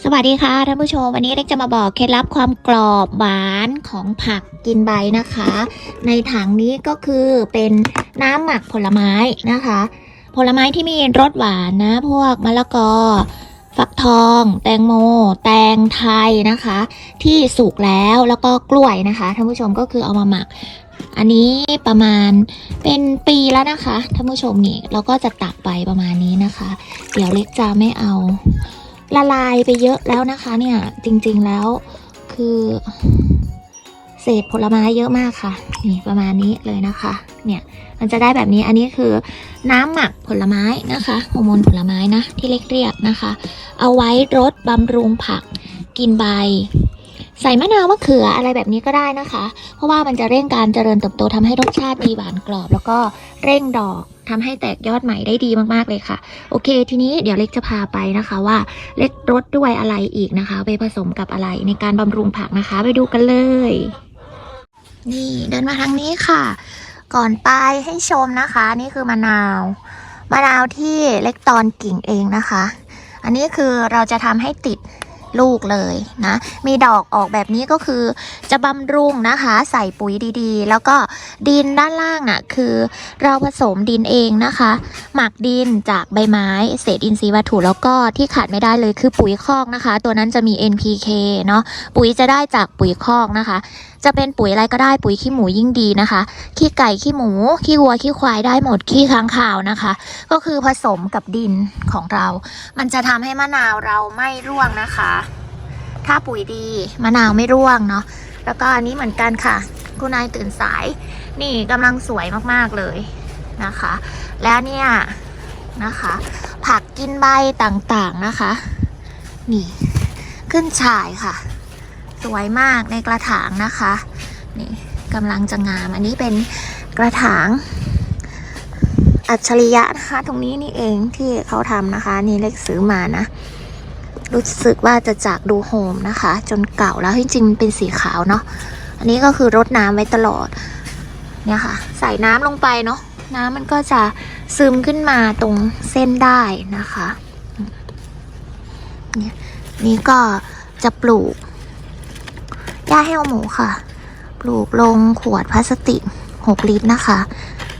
สวัสดีค่ะท่านผู้ชมวันนี้เล็กจะมาบอกเคล็ดลับความกรอบหวานของผักกินใบนะคะ ในถังนี้ก็คือเป็นน้ำหมักผลไม้นะคะ ผลไม้ที่มีรสหวานนะ พวกมะละกอ ฟักทอง แตงโม แตงไทยนะคะ ที่สุกแล้วแล้วก็กล้วยนะคะท่านผู้ชมก็คือเอามาหมัก อันนี้ประมาณเป็นปีแล้วนะคะท่านผู้ชมนี่เราก็จะตักไปประมาณนี้นะคะ เดี๋ยวเล็กจะไม่เอา ละลายไปเยอะแล้วนะคะเนี่ย จริงๆแล้วคือ เศษผลไม้เยอะมากค่ะ นี่ประมาณนี้เลยนะคะ เนี่ย มันจะได้แบบนี้อันนี้คือน้ำหมักผลไม้นะคะฮอร์โมนผลไม้นะที่เล็กเรียกนะคะ เอาไว้รดบำรุงผักกินใบ ใส่มะนาวมะเขืออะไรแบบนี้ก็ได้นะคะ เพราะว่ามันจะเร่งการเจริญเติบโตทำให้รสชาติดีหวานกรอบ แล้วก็เร่งดอกทำให้แตกยอดใหม่ได้ดีมากๆเลยค่ะ โอเค ทีนี้เดี๋ยวเล็กจะพาไปนะคะว่าเล็กรสด้วยอะไรอีกนะคะ ไปผสมกับอะไรในการบำรุงผักนะคะ ไปดูกันเลย นี่เดินมาทางนี้ค่ะ ก่อนไปให้ชมนะคะ นี่คือมะนาวมะนาวที่เล็กตอนกิ่งเองนะคะ อันนี้คือเราจะทำให้ติด ลูกเลยนะ มีดอกออกแบบนี้ก็คือจะบำรุงนะคะ ใส่ปุ๋ยดีๆ แล้วก็ดินด้านล่างอะคือเราผสมดินเองนะคะ หมักดินจากใบไม้ เศษอินทรีย์วัตถุแล้วก็ที่ขาดไม่ได้เลยคือปุ๋ยคอกนะคะ ตัวนั้นจะมี NPK เนาะปุ๋ยจะได้จากปุ๋ยคอกนะคะ จะเป็นปุ๋ยอะไรก็ได้ปุ๋ยขี้หมูยิ่งดีนะคะ ขี้ไก่ขี้หมู ขี้วัวขี้ควายได้หมดขี้ค้างคาวนะคะ ก็คือผสมกับดินของเรา มันจะทำให้มะนาวเราไม่ร่วงนะคะ ถ้าปุ๋ยดีมะนาวไม่ร่วงเนาะแล้วก็อันนี้เหมือนกันค่ะ คุณนายตื่นสาย นี่กำลังสวยมากๆเลยนะคะ แล้วเนี่ยนะคะ ผักกินใบต่างๆนะคะ นี่ขึ้นฉ่ายค่ะ สวยมากในกระถางนะคะนี่กำลังจะงามอันนี้เป็นกระถางอัจฉริยะนะคะ ตรงนี้นี่เองที่เขาทำนะคะ นี่เล็กซื้อมานะ รู้สึกว่าจะจากดูโฮมนะคะ จนเก่าแล้วจริงๆมันเป็นสีขาวเนาะอันนี้ก็คือรดน้ำไว้ตลอดเนี่ยค่ะ ใส่น้ำลงไปเนาะน้ำมันก็จะซึมขึ้นมาตรงเส้นได้นะคะ เนี่ยนี่ก็จะปลูก หญ้าแห้วหมูค่ะ ปลูกลงขวดพลาสติก 6 ลิตรนะคะ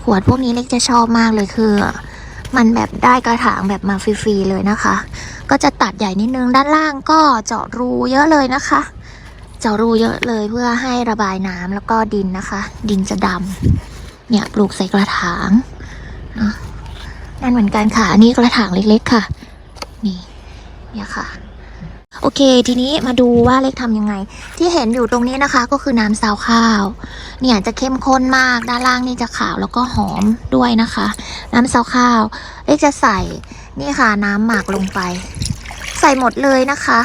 ขวดพวกนี้เล็กจะชอบมากเลยคือ มันแบบได้กระถางแบบมาฟรีๆเลยนะคะ ก็จะตัดใหญ่นิดนึงด้านล่างก็เจาะรูเยอะเลยนะคะ เจาะรูเยอะเลยเพื่อให้ระบายน้ำแล้วก็ดินนะคะ ดินจะดำเนี่ยปลูกใส่กระถางเนะนั่นเหมือนกันค่ะอันนี้กระถางเล็กๆค่ะ นี่เนี่ยค่ะ โอเค ทีนี้มาดูว่าเล็กทำยังไง ที่เห็นอยู่ตรงนี้นะคะ ก็คือน้ำซาวข้าว เนี่ยจะเข้มข้นมากด้านล่างนี่จะขาวแล้วก็หอมด้วยนะคะ น้ำซาวข้าว เล็กจะใส่นี่ค่ะน้ำหมักลงไป ใส่หมดเลยนะคะ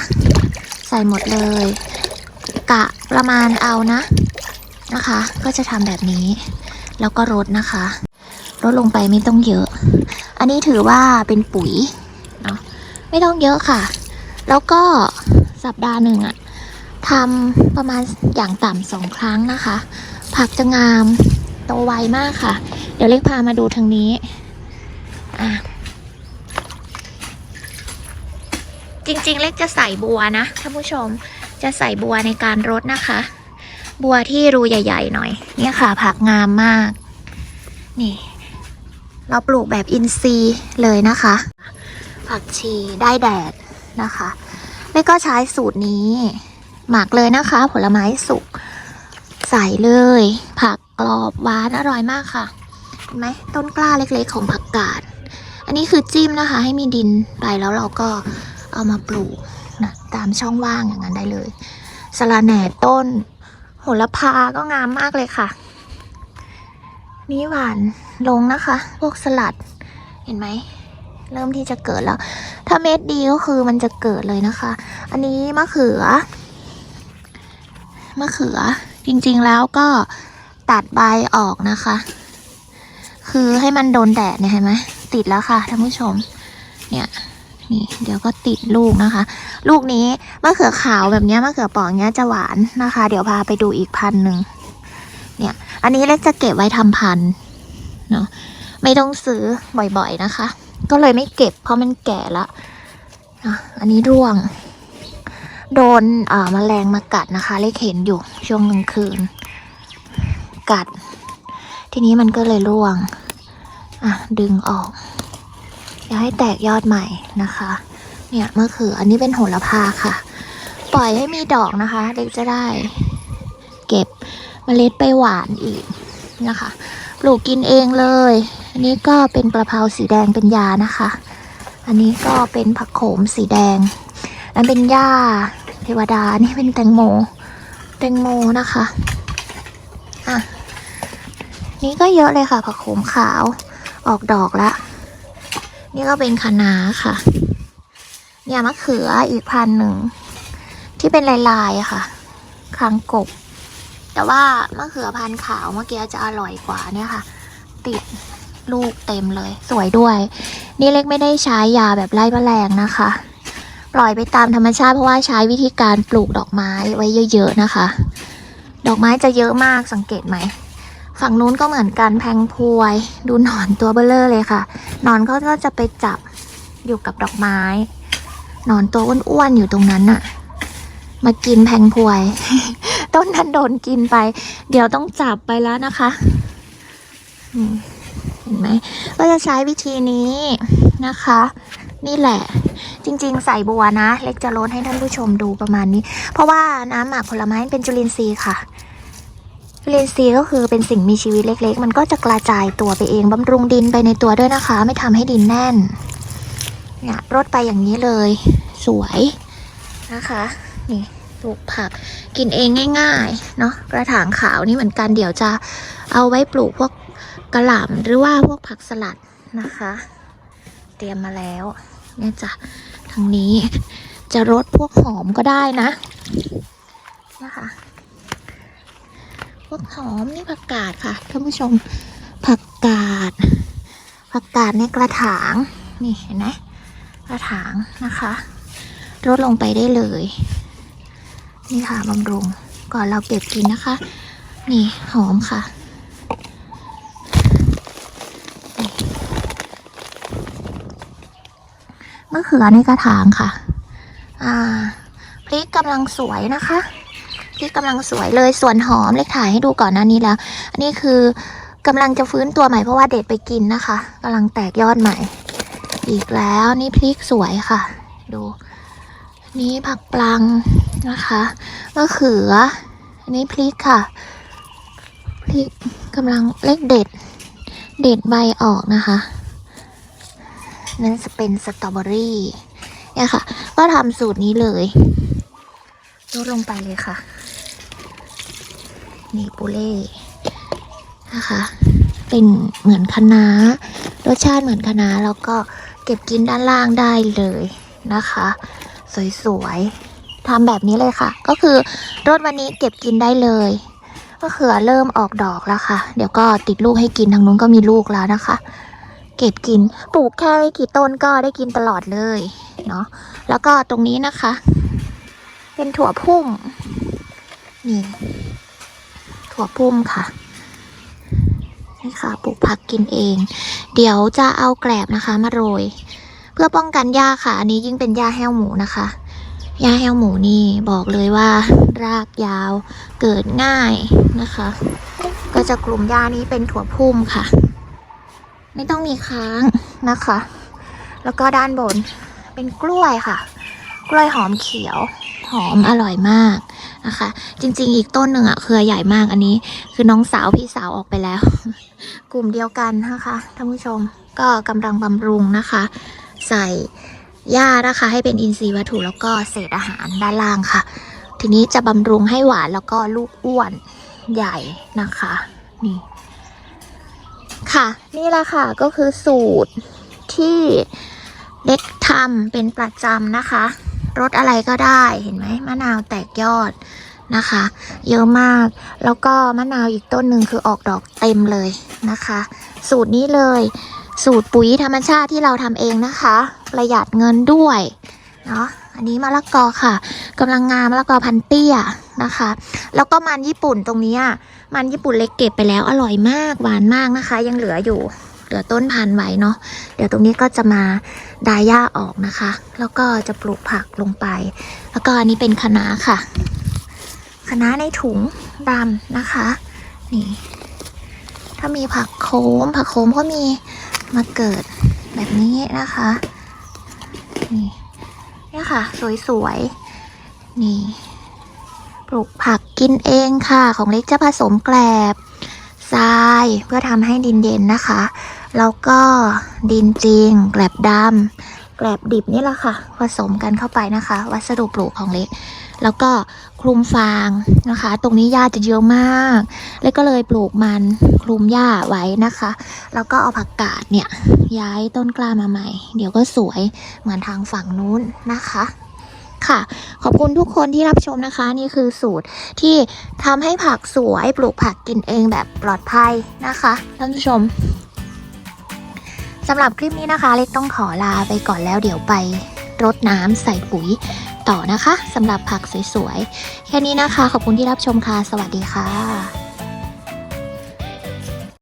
ใส่หมดเลย กะประมาณเอานะนะคะ ก็จะทำแบบนี้ แล้วก็รดนะคะรดลงไปไม่ต้องเยอะ อันนี้ถือว่าเป็นปุ๋ยเนาะไม่ต้องเยอะค่ะ แล้วก็สัปดาห์หนึ่งอะทำประมาณอย่างต่ำสองครั้งนะคะ ผักจะงามโตไวมากค่ะ เดี๋ยวเล็กพามาดูทางนี้อะจริงๆ เล็กจะใส่บัวนะท่านผู้ชมจะใส่บัวในการรดนะคะ บัวที่รูใหญ่ ๆ หน่อย เนี่ยค่ะ ผักงามมาก นี่ เราปลูกแบบอินทรีย์เลยนะคะ ผักชีได้แดด นะคะเล็กก็ใช้สูตรนี้ หมักเลยนะคะ ผลไม้สุกใส่เลย ผักกรอบหวานอร่อยมากค่ะเห็นไหมต้นกล้าเล็กๆของผักกาดอันนี้คือจิ้มนะคะ ให้มีดินไปแล้วเราก็เอามาปลูกนะตามช่องว่างอย่างนั้นได้เลยสะระแหน่ต้นโหระพาก็งามมากเลยค่ะนี่หวานลงนะคะ พวกสลัดเห็นไหม เริ่มที่จะเกิดแล้ว ถ้าเม็ดดีก็คือมันจะเกิดเลยนะคะ อันนี้มะเขือ มะเขือ จริงๆแล้วก็ตัดใบออกนะคะ คือให้มันโดนแดดเนี่ยเห็นไหมติดแล้วค่ะท่านผู้ชม เนี่ยนี่เดี๋ยวก็ติดลูกนะคะ ลูกนี้มะเขือขาวแบบนี้มะเขือปอกเนี้ยจะหวานนะคะ เดี๋ยวพาไปดูอีกพันหนึ่งเนี่ย อันนี้เล็กจะเก็บไว้ทำพันเนาะไม่ต้องซื้อบ่อยๆนะคะ ก็เลยไม่เก็บ เพราะมันแก่ละนะอันนี้ร่วง โดนมแมลงมากัดนะคะ เล็กเห็นอยู่ช่วงกลางคืน กัด ทีนี้มันก็เลยร่วง อะ ดึงออก อย่าให้แตกยอดใหม่นะคะ เนี่ยมะเขืออันนี้เป็นโหระพาค่ะ ปล่อยให้มีดอกนะคะ เด็กจะได้ เก็บเมล็ดไปหวานอีกนะคะ ปลูกกินเองเลย อันนี้ก็เป็นกระเพราสีแดงเป็นยานะคะ อันนี้ก็เป็นผักโขมสีแดงอันเป็นหญ้าเทวดา นี่เป็นแตงโม แตงโมนะคะ อะ นี่ก็เยอะเลยค่ะผักโขมขาว ออกดอกแล้วนี่ก็เป็นคะน้าค่ะ เนี่ยมะเขืออีกพันหนึ่ง ที่เป็นลายๆค่ะคางกบ แต่ว่ามะเขือพันธุ์ขาวเมื่อกี้จะอร่อยกว่าเนี่ยค่ะ ติดลูกเต็มเลย สวยด้วย นี่เล็กไม่ได้ใช้ยาแบบไล่แมลงนะคะ ปล่อยไปตามธรรมชาติเพราะว่าใช้วิธีการปลูกดอกไม้ไว้เยอะๆนะคะ ดอกไม้จะเยอะมากสังเกตไหมฝั่งนู้นก็เหมือนกันแพงพวย ดูหนอนตัวเบลเลอร์เลยค่ะหนอนเขาก็จะไปจับอยู่กับดอกไม้หนอนตัวอ้วนๆอยู่ตรงนั้นน่ะ มากินแพงพวย ต้นนั้นโดนกินไป เดี๋ยวต้องจับไปแล้วนะคะเห็นไหมก็จะใช้วิธีนี้นะคะ นี่แหละ จริงๆ ใส่บัวนะ เล็กจะลดให้ท่านผู้ชมดูประมาณนี้ เพราะว่าน้ำหมักผลไม้เป็นจุลินทรีย์ค่ะจุลินทรีย์ก็คือเป็นสิ่งมีชีวิตเล็ก ๆ มันก็จะกระจายตัวไปเองบำรุงดินไปในตัวด้วยนะคะ ไม่ทำให้ดินแน่นเนี่ยรดไปอย่างนี้เลย สวยนะคะ นี่ ปลูกผักกินเองง่ายๆเนาะกระถางขาวนี่เหมือนกันเดี๋ยวจะเอาไว้ปลูกพวกกระหล่ำหรือว่าพวกผักสลัดนะคะ เตรียมมาแล้วเนี่ยจ้ะทางนี้จะรดพวกหอมก็ได้นะนะคะพวกหอมนี่ผักกาดค่ะท่านผู้ชมผักกาด ผักกาดในกระถางนี่เห็นไหมกระถางนะคะรดลงไปได้เลย นี่ค่ะบำรุง ก่อนเราเก็บกินนะคะ นี่หอมค่ะมะเขือในกระถางค่ะ อ่า พริกกำลังสวยนะคะที่กำลังสวยเลยส่วนหอมเล็กถ่ายให้ดูก่อนหน้านี้แล้ว อันนี้คือกำลังจะฟื้นตัวใหม่เพราะว่าเด็ดไปกินนะคะกำลังแตกยอดใหม่ อีกแล้วนี่พริกสวยค่ะ ดู นี่ผักปลังนะคะมะเขือ อันนี้พริกค่ะ พริกกำลังเล็กเด็ด เด็ดใบออกนะคะนั่นจะเป็นสตรอเบอรี่เนี่ยค่ะ ก็ทำสูตรนี้เลยลดลงไปเลยค่ะ นี่ปูเล่นะคะ เป็นเหมือนคะน้ารสชาติเหมือนคะน้าแล้วก็เก็บกินด้านล่างได้เลยนะคะ สวยๆทำแบบนี้เลยค่ะ ก็คือรดวันนี้เก็บกินได้เลยมะเขือเริ่มออกดอกแล้วค่ะ เดี๋ยวก็ติดลูกให้กินทางนู้นก็มีลูกแล้วนะคะ เก็บกินปลูกแค่ไม่กี่ต้นก็ได้กินตลอดเลยเนาะแล้วก็ตรงนี้นะคะ เป็นถั่วพุ่มนี่ถั่วพุ่มค่ะนี่ค่ะปลูกผักกินเอง เดี๋ยวจะเอาแกลบนะคะ มาโรย พื่อป้องกันหญ้าค่ะ อันนี้ยิ่งเป็นหญ้าแห้วหมูนะคะหญ้าแห้วหมูนี่บอกเลยว่า รากยาวเกิดง่ายนะคะ ก็จะกลุ่มหญ้านี้เป็นถั่วพุ่มค่ะ ไม่ต้องมีค้างนะคะ แล้วก็ด้านบนเป็นกล้วยค่ะ กล้วยหอมเขียวหอมอร่อยมากนะคะ จริงๆ อีกต้นหนึ่งอะเครือใหญ่มากอันนี้ คือน้องสาวพี่สาวออกไปแล้ว กลุ่มเดียวกันนะคะท่านผู้ชมก็กำลังบำรุงนะคะ ใส่หญ้านะคะ ให้เป็นอินทรีย์วัตถุแล้วก็เศษอาหารด้านล่างค่ะ ทีนี้จะบำรุงให้หวานแล้วก็ลูกอ้วนใหญ่นะคะ นี่ ค่ะ นี่แหละค่ะก็คือสูตรที่เล็กทำเป็นประจำนะคะรสอะไรก็ได้เห็นไหมมะนาวแตกยอดนะคะ เยอะมากแล้วก็มะนาวอีกต้นหนึ่งคือออกดอกเต็มเลยนะคะ สูตรนี้เลย สูตรปุ๋ยธรรมชาติที่เราทำเองนะคะ ประหยัดเงินด้วยเนาะอันนี้มะละกอค่ะกำลังงามมะละกอพันเตี้ยนะคะ แล้วก็มันญี่ปุ่นตรงนี้มันญี่ปุ่นเล็กเก็บไปแล้วอร่อยมากหวานมากนะคะ ยังเหลืออยู่เหลือต้นพันธุ์ไว้เนาะเดี๋ยวตรงนี้ก็จะมาดายหญ้าออกนะคะ แล้วก็จะปลูกผักลงไป แล้วก็อันนี้เป็นคะน้าค่ะคะน้าในถุงดำนะคะ นี่ ถ้ามีผักโขมผักโขมก็มี มาเกิดแบบนี้นะคะ นี่เนี่ยค่ะ สวยๆ นี่ ปลูกผักกินเองค่ะ ของเล็กจะผสมแกลบทรายเพื่อทำให้ดินเย็นนะคะ แล้วก็ดินจริง แกลบดำแกลบดิบนี่แหละค่ะ ผสมกันเข้าไปนะคะ วัสดุปลูกของเล็ก แล้วก็คลุมฟางนะคะ ตรงนี้หญ้าจะเยอะมากเล็กก็เลยปลูกมันคลุมหญ้าไว้นะคะ แล้วก็เอาผักกาดเนี่ยย้ายต้นกล้ามาใหม่ เดี๋ยวก็สวยเหมือนทางฝั่งนู้นนะคะค่ะ ขอบคุณทุกคนที่รับชมนะคะ นี่คือสูตรที่ทำให้ผักสวยปลูกผักกินเองแบบปลอดภัยนะคะท่านผู้ชมสำหรับคลิปนี้นะคะ เล็กต้องขอลาไปก่อนแล้วเดี๋ยวไปรดน้ำใส่ปุ๋ย ต่อนะคะสำหรับผักสวยๆ แค่นี้นะคะ ขอบคุณที่รับชมค่ะ สวัสดีค่ะ